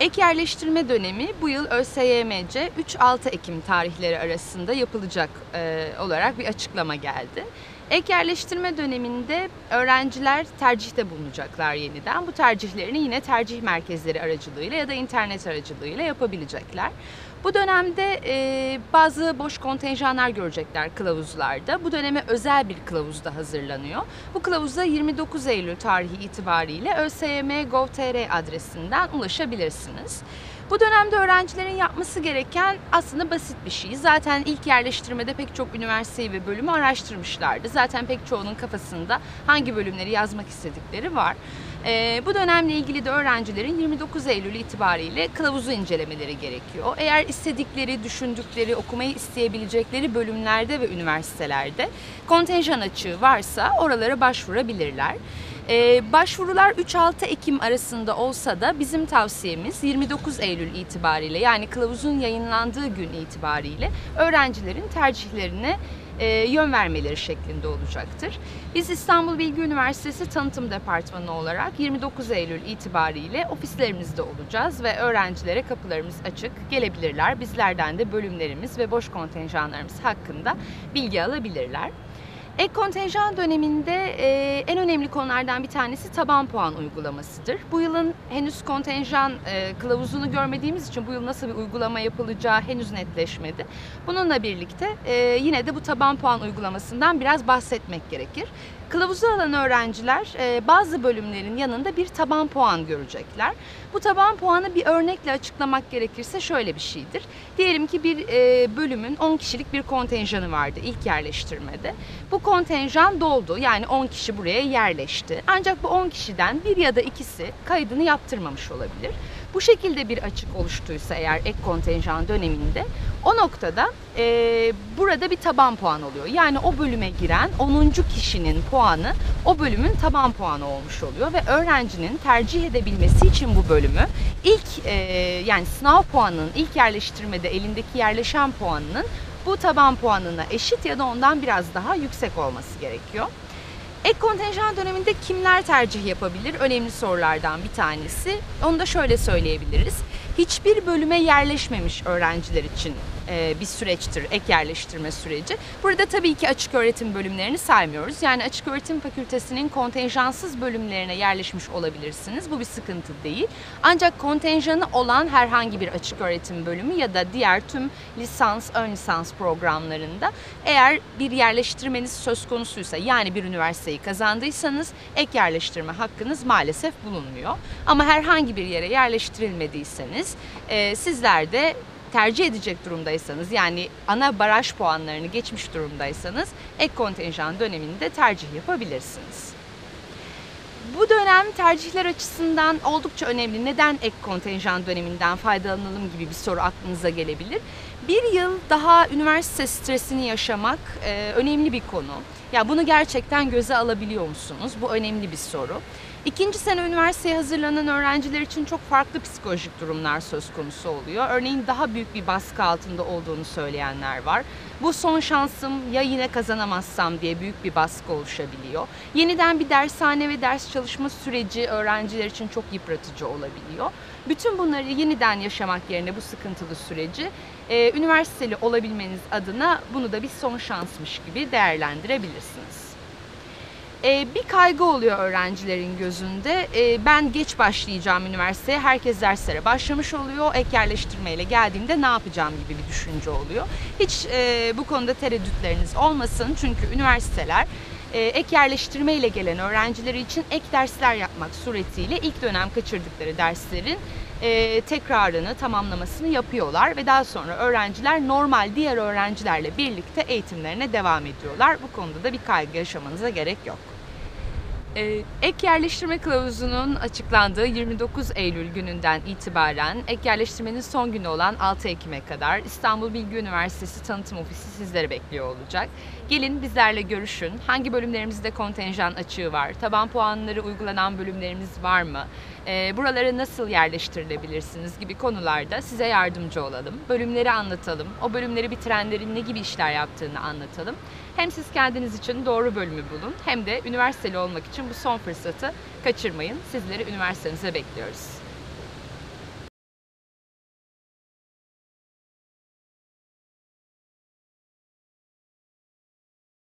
Ek yerleştirme dönemi bu yıl ÖSYM'ce 3-6 Ekim tarihleri arasında yapılacak e, olarak bir açıklama geldi. Ek yerleştirme döneminde öğrenciler tercihte bulunacaklar yeniden. Bu tercihlerini yine tercih merkezleri aracılığıyla ya da internet aracılığıyla yapabilecekler. Bu dönemde e, bazı boş kontenjanlar görecekler kılavuzlarda. Bu döneme özel bir kılavuz da hazırlanıyor. Bu kılavuza 29 Eylül tarihi itibariyle ÖSYM.gov.tr adresinden ulaşabilirsiniz. Bu dönemde öğrencilerin yapması gereken aslında basit bir şey. Zaten ilk yerleştirmede pek çok üniversiteyi ve bölümü araştırmışlardı. Zaten pek çoğunun kafasında hangi bölümleri yazmak istedikleri var. Ee, bu dönemle ilgili de öğrencilerin 29 Eylül itibariyle kılavuzu incelemeleri gerekiyor. Eğer istedikleri, düşündükleri, okumayı isteyebilecekleri bölümlerde ve üniversitelerde kontenjan açığı varsa oralara başvurabilirler. Ee, başvurular 3-6 Ekim arasında olsa da bizim tavsiyemiz 29 Eylül itibariyle yani kılavuzun yayınlandığı gün itibariyle öğrencilerin tercihlerine e, yön vermeleri şeklinde olacaktır. Biz İstanbul Bilgi Üniversitesi Tanıtım Departmanı olarak 29 Eylül itibariyle ofislerimizde olacağız ve öğrencilere kapılarımız açık gelebilirler. Bizlerden de bölümlerimiz ve boş kontenjanlarımız hakkında bilgi alabilirler. Ek kontenjan döneminde e, en önemli konulardan bir tanesi taban puan uygulamasıdır. Bu yılın henüz kontenjan e, kılavuzunu görmediğimiz için bu yıl nasıl bir uygulama yapılacağı henüz netleşmedi. Bununla birlikte e, yine de bu taban puan uygulamasından biraz bahsetmek gerekir. Kılavuzu alan öğrenciler e, bazı bölümlerin yanında bir taban puan görecekler. Bu taban puanı bir örnekle açıklamak gerekirse şöyle bir şeydir. Diyelim ki bir e, bölümün 10 kişilik bir kontenjanı vardı ilk yerleştirmede. Bu kontenjan doldu yani 10 kişi buraya yerleşti. Ancak bu 10 kişiden bir ya da ikisi kaydını yaptırmamış olabilir. Bu şekilde bir açık oluştuysa eğer ek kontenjan döneminde o noktada e, burada bir taban puan oluyor. Yani o bölüme giren 10. kişinin puanı o bölümün taban puanı olmuş oluyor ve öğrencinin tercih edebilmesi için bu bölümü ilk e, yani sınav puanının ilk yerleştirmede elindeki yerleşen puanının bu taban puanına eşit ya da ondan biraz daha yüksek olması gerekiyor. Ek kontenjan döneminde kimler tercih yapabilir? Önemli sorulardan bir tanesi. Onu da şöyle söyleyebiliriz. Hiçbir bölüme yerleşmemiş öğrenciler için bir süreçtir ek yerleştirme süreci. Burada tabii ki açık öğretim bölümlerini saymıyoruz. Yani açık öğretim fakültesinin kontenjansız bölümlerine yerleşmiş olabilirsiniz. Bu bir sıkıntı değil. Ancak kontenjanı olan herhangi bir açık öğretim bölümü ya da diğer tüm lisans, ön lisans programlarında eğer bir yerleştirmeniz söz konusuysa yani bir üniversiteyi kazandıysanız ek yerleştirme hakkınız maalesef bulunmuyor. Ama herhangi bir yere yerleştirilmediyseniz e, sizler de tercih edecek durumdaysanız yani ana baraj puanlarını geçmiş durumdaysanız ek kontenjan döneminde tercih yapabilirsiniz. Bu dönem tercihler açısından oldukça önemli. Neden ek kontenjan döneminden faydalanalım gibi bir soru aklınıza gelebilir. Bir yıl daha üniversite stresini yaşamak e, önemli bir konu. Ya bunu gerçekten göze alabiliyor musunuz? Bu önemli bir soru. İkinci sene üniversiteye hazırlanan öğrenciler için çok farklı psikolojik durumlar söz konusu oluyor. Örneğin daha büyük bir baskı altında olduğunu söyleyenler var. Bu son şansım ya yine kazanamazsam diye büyük bir baskı oluşabiliyor. Yeniden bir dershane ve ders çalışma süreci öğrenciler için çok yıpratıcı olabiliyor. Bütün bunları yeniden yaşamak yerine bu sıkıntılı süreci e, üniversiteli olabilmeniz adına bunu da bir son şansmış gibi değerlendirebilirsiniz. Ee, bir kaygı oluyor öğrencilerin gözünde. Ee, ben geç başlayacağım üniversiteye, herkes derslere başlamış oluyor. Ek yerleştirmeyle geldiğimde ne yapacağım gibi bir düşünce oluyor. Hiç e, bu konuda tereddütleriniz olmasın çünkü üniversiteler e, ek yerleştirme ile gelen öğrencileri için ek dersler yapmak suretiyle ilk dönem kaçırdıkları derslerin e, tekrarını, tamamlamasını yapıyorlar ve daha sonra öğrenciler normal diğer öğrencilerle birlikte eğitimlerine devam ediyorlar. Bu konuda da bir kaygı yaşamanıza gerek yok. Ee, ek yerleştirme kılavuzunun açıklandığı 29 Eylül gününden itibaren ek yerleştirmenin son günü olan 6 Ekim'e kadar İstanbul Bilgi Üniversitesi Tanıtım Ofisi sizleri bekliyor olacak. Gelin bizlerle görüşün. Hangi bölümlerimizde kontenjan açığı var? Taban puanları uygulanan bölümlerimiz var mı? Ee, buralara nasıl yerleştirilebilirsiniz gibi konularda size yardımcı olalım. Bölümleri anlatalım. O bölümleri bitirenlerin ne gibi işler yaptığını anlatalım. Hem siz kendiniz için doğru bölümü bulun hem de üniversiteli olmak için bu son fırsatı kaçırmayın. Sizleri üniversitenize bekliyoruz.